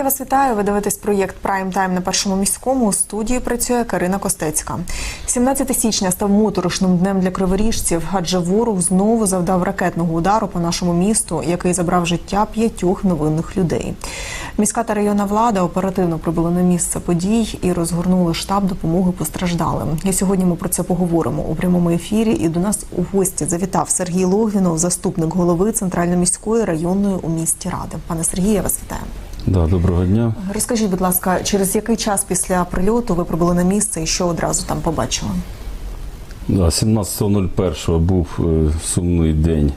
Я вас вітаю. Ви дивитесь проєкт Прайм Тайм на першому міському. У студії працює Карина Костецька. 17 січня став моторошним днем для криворіжців, адже ворог знову завдав ракетного удару по нашому місту, який забрав життя п'ятьох невинних людей. Міська та районна влада оперативно прибули на місце подій і розгорнули штаб допомоги постраждалим. І сьогодні ми про це поговоримо у прямому ефірі. І до нас у гості завітав Сергій Логвінов, заступник голови Центрально-міської районної у місті Ради. Пане Сергію, я вас вітаю. Да, доброго дня. Розкажіть, будь ласка, через який час після прильоту ви прибули на місце і що одразу там побачили? Да, 17.01 був е, сумний день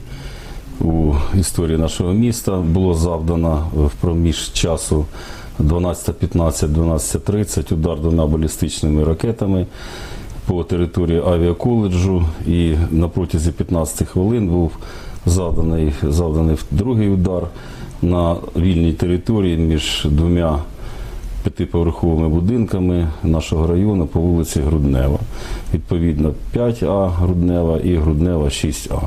у історії нашого міста. Було завдано в проміж часу 12.15, 12.30 удар двома балістичними ракетами по території авіаколеджу. І на протязі 15 хвилин був завданий, завданий другий удар на вільній території між двома п'ятиповерховими будинками нашого району по вулиці Груднева. Відповідно, 5А Груднева і Груднева 6А.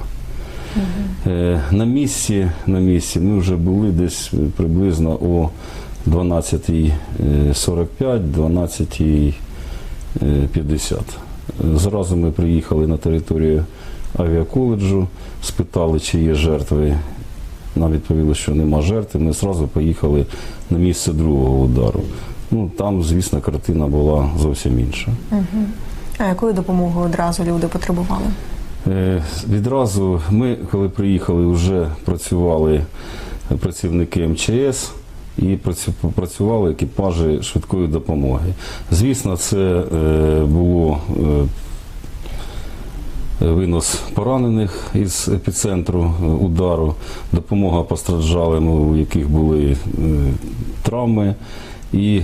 Е, На місці, на місці ми вже були десь приблизно о 12.45, 12.50. Е, Зразу ми приїхали на територію авіаколеджу, спитали, чи є жертви. Нам відповіли, що нема жертв. Ми зразу поїхали на місце другого удару. Ну там, звісно, картина була зовсім інша. А якої допомоги одразу люди потребували? Е, Відразу ми, коли приїхали, вже працювали працівники МЧС і працю- працювали екіпажі швидкої допомоги. Звісно, це е, було е, винос поранених із епіцентру е, удару, допомога постраждалим, у яких були е, травми. І е,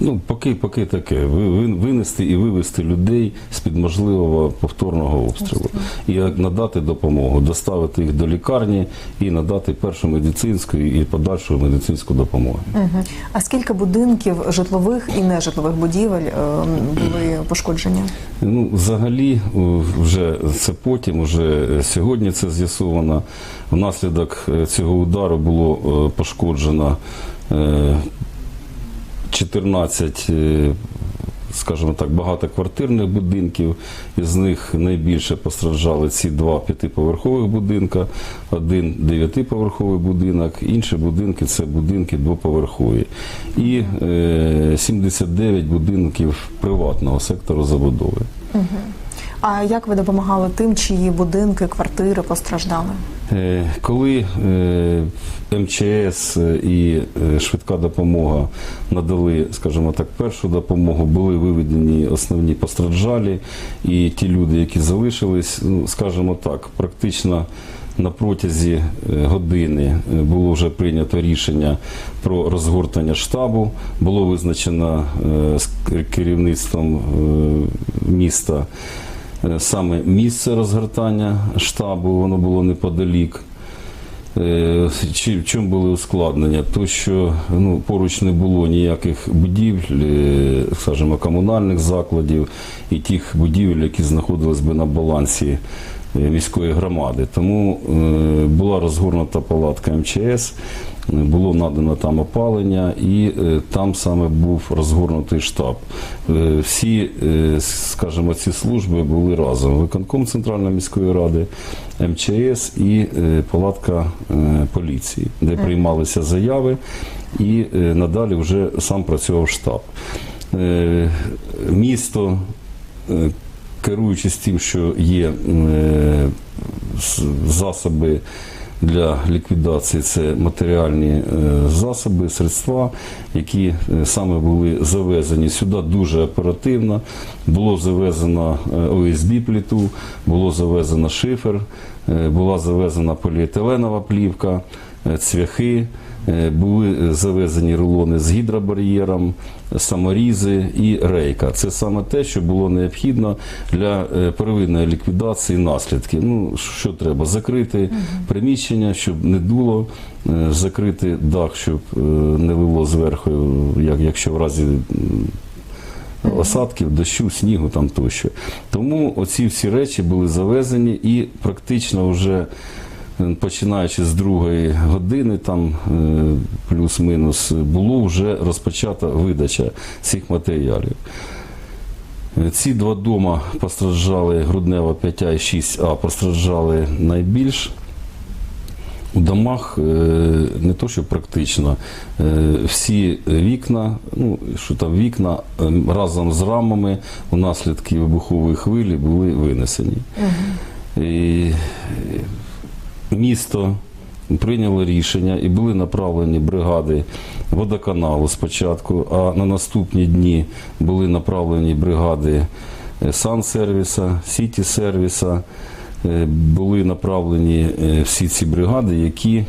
Ну, поки, поки таке. Ви- ви- Винести і вивести людей з-під можливого повторного обстрілу. І надати допомогу, доставити їх до лікарні і надати першу медицинську і подальшу медицинську допомогу. Угу. А скільки будинків житлових і нежитлових будівель е, були пошкоджені? Ну, взагалі, вже це потім, вже сьогодні це з'ясовано. Внаслідок е, цього удару було е, пошкоджено е, 14, е, скажімо так, багатоквартирних будинків. Із них найбільше постраждали ці два п'ятиповерхових будинка, один дев'ятиповерховий будинок, інші будинки це будинки двоповерхові. І е, 79 будинків приватного сектору забудови. А як ви допомагали тим, чиї будинки, квартири постраждали? Е, Коли е, МЧС і е, швидка допомога надали, скажімо так, першу допомогу, були виведені основні постраждалі, і ті люди, які залишились, ну скажімо так, практично. На протязі години було вже прийнято рішення про розгортання штабу. Було визначено керівництвом міста саме місце розгортання штабу, воно було неподалік. Е, в чому були ускладнення? То, що ну, поруч не було ніяких будівель, е, скажімо, комунальних закладів і тих будівель, які знаходились би на балансі е, міської громади. Тому е, була розгорнута палатка МЧС, е, було надано там опалення, і е, там саме був розгорнутий штаб. Е, Всі, е, скажімо, ці служби були разом. Виконком Центральної міської ради, МЧС і палатка поліції, де приймалися заяви, і надалі вже сам працював штаб. Місто керуючись тим, що є засоби для ліквідації, це матеріальні е, засоби, средства, які е, саме були завезені сюди дуже оперативно. Було завезено е, ОСБ пліту, було завезено шифер, була завезена поліетиленова плівка, цвяхи. Е, Були завезені рулони з гідробар'єром, саморізи і рейка. Це саме те, що було необхідно для е, первинної ліквідації наслідків. Ну що треба? Закрити приміщення, щоб не дуло, е, закрити дах, щоб не лило зверху, якщо в разі. Осадків, дощу, снігу там тощо. Тому оці всі речі були завезені і практично вже починаючи з другої години, там е, плюс-мінус, було вже розпочата видача цих матеріалів. Ці два дома постраждали Груднева 5А і 6А, постраждали найбільш. У домах е, не то, що практично, е, всі вікна, ну що там вікна разом з рамами у наслідки вибухової хвилі були винесені. І е, місто прийняло рішення і були направлені бригади водоканалу спочатку, а на наступні дні були направлені бригади е, Сан-сервіса, Сіті-сервіса. Е, Були направлені е, всі ці бригади, які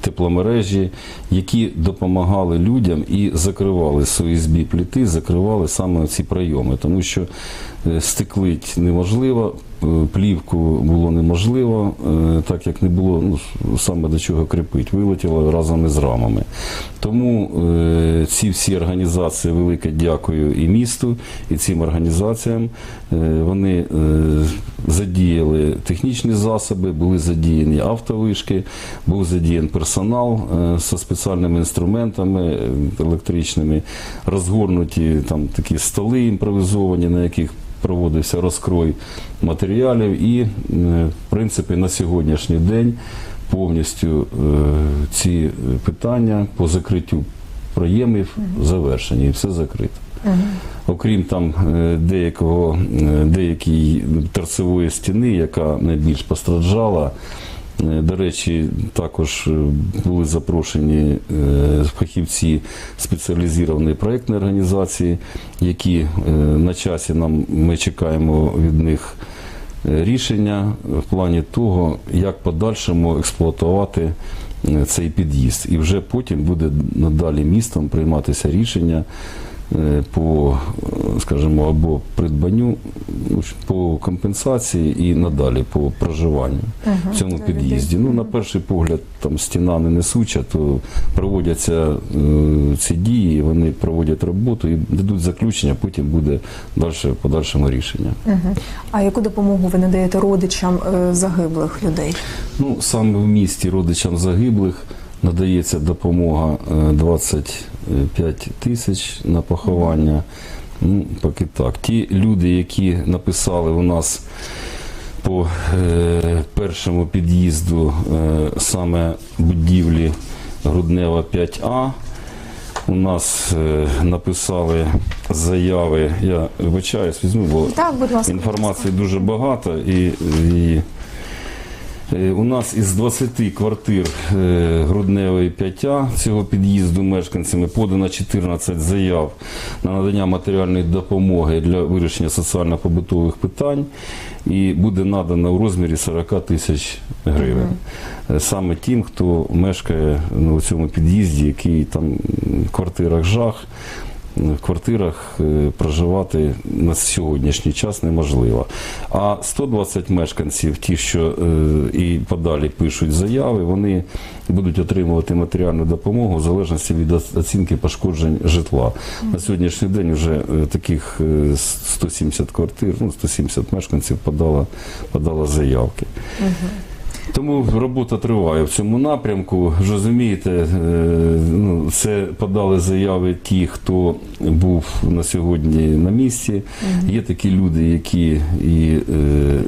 тепломережі, які допомагали людям і закривали свої збі пліти, закривали саме ці прийоми, тому що стеклить неможливо, плівку було неможливо, е, так як не було ну, саме до чого кріпити, вилетіло разом із рамами. Тому е, ці всі організації велике дякую і місту, і цим організаціям. Е, вони е, задіяли технічні засоби, були задіяні автовишки, був задіян персонал е, зі спеціальними інструментами е, електричними, розгорнуті там такі столи імпровізовані, на яких проводився розкрой матеріалів, і, е, в принципі, на сьогоднішній день повністю е, ці питання по закриттю проємів завершені, і все закрито. Окрім там е, деякого, деякої торцевої стіни, яка найбільш постраждала. Е, До речі, також е, були запрошені е, фахівці спеціалізованої проєктної організації, які на часі нам ми чекаємо від них рішення в плані того, як подальшому експлуатувати цей під'їзд. І вже потім буде надалі містом прийматися рішення по, е, скажімо, або придбанню, ну, по компенсації і надалі по проживанню в цьому під'їзді. Ну, на перший погляд, там стіна не несуча, то проводяться е, ці дії, вони проводять роботу і дадуть заключення, потім буде далі подальшому рішення. Мгм. А яку допомогу ви надаєте родичам е, загиблих людей? Ну, саме в місті родичам загиблих надається допомога е, 25 тисяч на поховання. Ну, поки так. Ті люди, які написали у нас по е, першому під'їзду е, саме будівлі Груднева 5А, у нас е, написали заяви. Я вибачаюсь, візьму, бо Так, будь ласка. Інформації дуже багато і, і е, у нас із 20 квартир е, Грудневої 5А цього під'їзду мешканцями подано 14 заяв на надання матеріальної допомоги для вирішення соціально-побутових питань і буде надано у розмірі 40 тисяч гривень. Е, Саме тим, хто мешкає ну, у цьому під'їзді, який там в квартирах жах в квартирах е, проживати на сьогоднішній час неможливо. А 120 мешканців, ті, що е, і подалі пишуть заяви, вони будуть отримувати матеріальну допомогу в залежності від оцінки пошкоджень житла. На сьогоднішній день вже е, таких е, 170 квартир, ну 170 мешканців подало, подало заявки. Тому робота триває в цьому напрямку. Розумієте, е, ну, це подали заяви ті, хто був на сьогодні на місці. Є такі люди, які і е,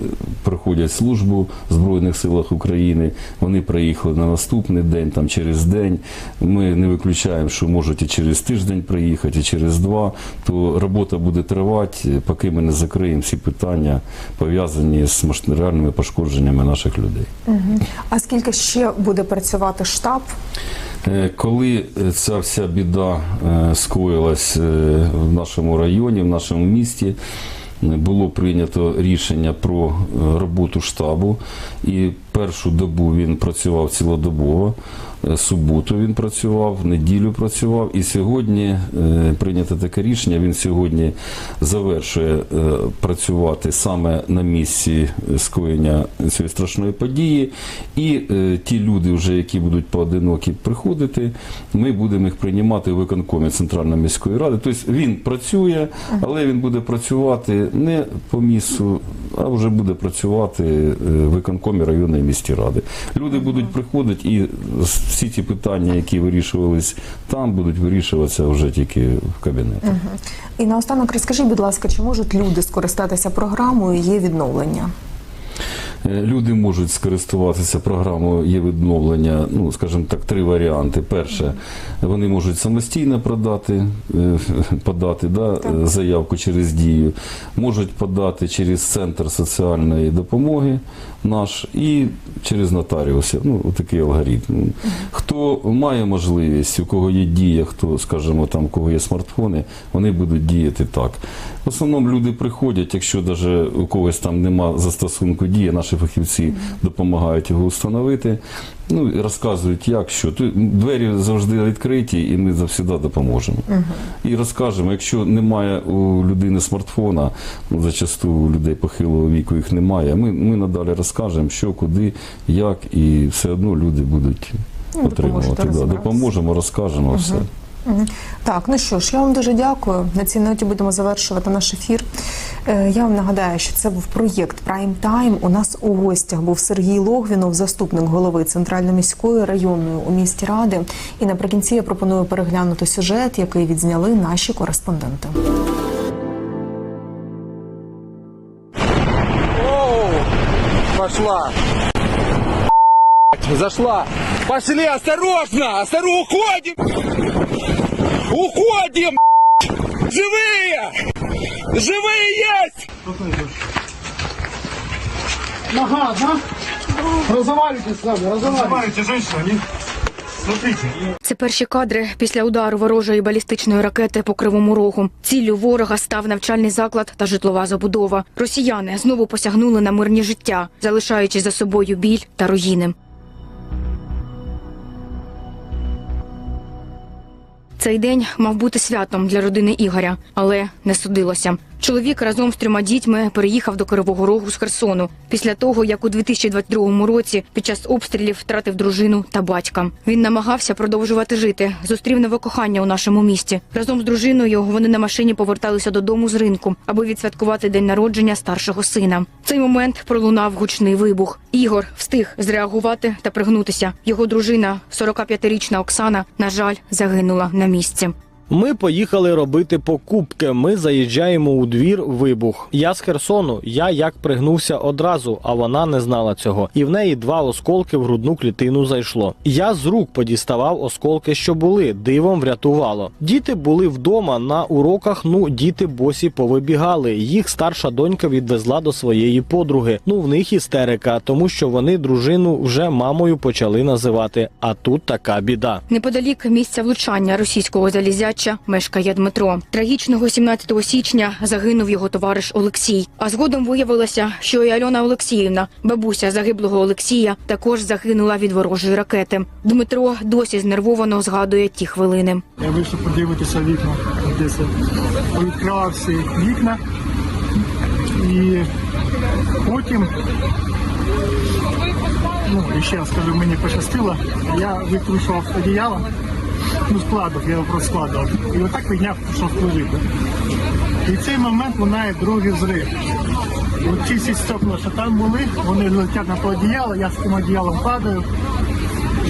проходять службу в Збройних силах України. Вони приїхали на наступний день, там через день. Ми не виключаємо, що можуть і через тиждень приїхати, і через два. То робота буде тривати, поки ми не закриємо всі питання пов'язані з реальними пошкодженнями наших людей. А скільки ще буде працювати штаб? Е, Коли е, ця вся біда е, скоїлась в нашому районі, в нашому місті, було прийнято рішення про роботу штабу. І першу добу він працював цілодобово, е, суботу він працював, неділю працював. І сьогодні е, прийнято таке рішення. Він сьогодні завершує е, працювати саме на місці скоєння цієї страшної події. І ті люди, вже які будуть поодинокі приходити, ми будемо їх приймати у виконкомі Центральної міської ради. Тобто він працює, але він буде працювати не по місцю, а вже буде працювати в виконкомі районної територіальної міські ради. Люди будуть приходити і всі ті питання, які вирішувались там, будуть вирішуватися вже тільки в кабінетах. І наостанок розкажіть, будь ласка, чи можуть люди скористатися програмою Є відновлення? Е, Люди можуть скористуватися програмою є відновлення, ну скажімо так, три варіанти. Перше, вони можуть самостійно продати, е, подати да, заявку через дію, можуть подати через центр соціальної допомоги наш і через нотаріусів. Ну, такий алгоритм. Хто має можливість, у кого є дія, хто, скажімо, там, у кого є смартфони, вони будуть діяти так. В основному люди приходять, якщо навіть у когось там нема застосунку дії, наші фахівці допомагають його встановити. Ну і розказують, як що. Тут двері завжди відкриті, і ми завжди допоможемо. І розкажемо, якщо немає у людини смартфона, ну зачасту у людей похилого віку їх немає. Ми, ми надалі розкажемо, що, куди, як, і все одно люди будуть Ну, отримувати. Да, допоможемо, розкажемо все. Мгм. Так, ну що ж, я вам дуже дякую. На цій ноті будемо завершувати наш ефір. Е, Я вам нагадаю, що це був проєкт Прайм Тайм. У нас у гостях був Сергій Логвінов, заступник голови Центрально-міської районної у місті Ради. І наприкінці я пропоную переглянути сюжет, який відзняли наші кореспонденти. Пошла. Зашла. Пошли, осторожно, осторожно, уходим. Уходим. Живые. Живые Нога, да? Разговаривайте с нами, женщина, не... Це перші кадри після удару ворожої балістичної ракети по кривому рогу. Ціллю ворога став навчальний заклад та житлова забудова. Росіяни знову посягнули на мирні життя, залишаючи за собою біль та руїни. Цей день мав бути святом для родини Ігоря, але не судилося. Чоловік разом з трьома дітьми переїхав до Кривого Рогу з Херсону після того, як у 2022 році під час обстрілів втратив дружину та батька. Він намагався продовжувати жити. Зустрів нове кохання у нашому місті. Разом з дружиною вони на машині поверталися додому з ринку, аби відсвяткувати день народження старшого сина. В цей момент пролунав гучний вибух. Ігор встиг зреагувати та пригнутися. Його дружина, 45-річна Оксана, на жаль, загинула на місці. Ми поїхали робити покупки. Ми заїжджаємо у двір. Вибух. Я з Херсону. Я як пригнувся одразу, а вона не знала цього. І в неї два осколки в грудну клітину зайшло. Я з рук подіставав осколки, що були. Дивом врятувало. Діти були вдома на уроках. Ну, діти босі повибігали. Їх старша донька відвезла до своєї подруги. Ну, в них істерика, тому що вони дружину вже мамою почали називати. А тут така біда. Неподалік місця влучання російського залізяча мешкає Дмитро. Трагічного 17 січня загинув його товариш Олексій. А згодом виявилося, що і Альона Олексіївна, бабуся загиблого Олексія, також загинула від ворожої ракети. Дмитро досі знервовано згадує ті хвилини. Я вийшов подивитися вікна. Десь повідкривав всі вікна. І потім, ну, ще скажу, мені пощастило, я викручував одіяло, ну, складок, я його проскладував. І отак підняв, пішов служити. І в цей момент лунає другий взрив. Ці всі стекла, що там були, вони летять на то одіяло, я з тим одіялом падаю.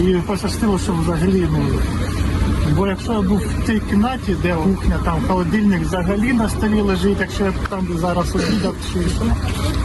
І пощастило, що взагалі ну, Бо якщо я був в цій кімнаті, де кухня, там холодильник взагалі на столі лежить, якщо я б там зараз обідав чи що,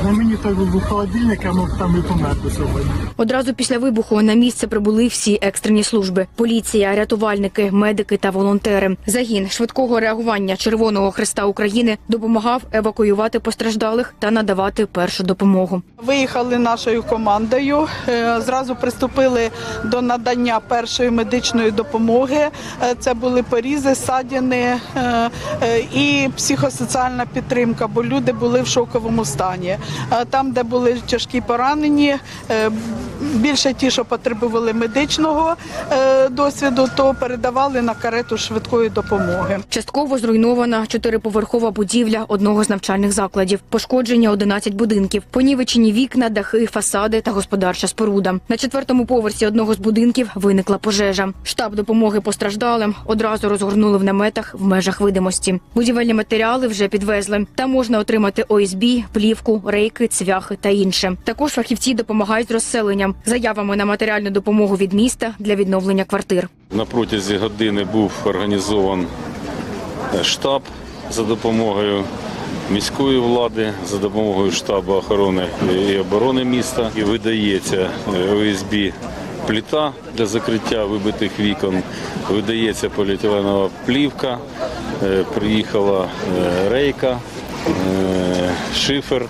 на мені той був холодильник, я мог там і померти сьогодні. Одразу після вибуху на місце прибули всі екстрені служби: поліція, рятувальники, медики та волонтери. Загін швидкого реагування Червоного Христа України допомагав евакуювати постраждалих та надавати першу допомогу. Виїхали нашою командою. е, Зразу приступили до надання першої медичної допомоги. Е, Це були порізи, садіни е, е, і психосоціальна підтримка, бо люди були в шоковому стані. Там, де були тяжкі поранені, більше ті, що потребували медичного досвіду, то передавали на карету швидкої допомоги. Частково зруйнована чотириповерхова будівля одного з навчальних закладів. Пошкодження 11 будинків, понівечені вікна, дахи, фасади та господарча споруда. На четвертому поверсі одного з будинків виникла пожежа. Штаб допомоги постраждалим Постраждалим одразу розгорнули в наметах в межах видимості. Будівельні матеріали вже підвезли. Там можна отримати ОСБ, плівку, рейки, цвяхи та інше. Також фахівці допомагають з розселенням, заявами на матеріальну допомогу від міста для відновлення квартир. На протязі години був організован е, штаб за допомогою міської влади, за допомогою штабу охорони і оборони міста. І видається е, ОСБ пліта для закриття вибитих вікон, видається поліетиленова плівка, е, приїхала е, рейка. Шифер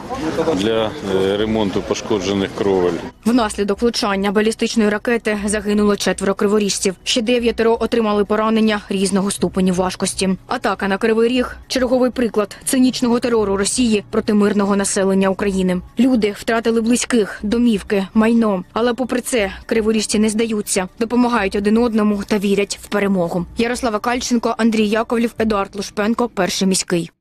для е, ремонту пошкоджених кровель. Внаслідок влучання балістичної ракети загинуло четверо криворіжців. Ще дев'ятеро отримали поранення різного ступеню важкості. Атака на Кривий Ріг черговий приклад цинічного терору Росії проти мирного населення України. Люди втратили близьких, домівки, майно. Але попри це криворіжці не здаються, допомагають один одному та вірять в перемогу. Ярослава Кальченко, Андрій Яковлів, Едуард Лушпенко, перший міський.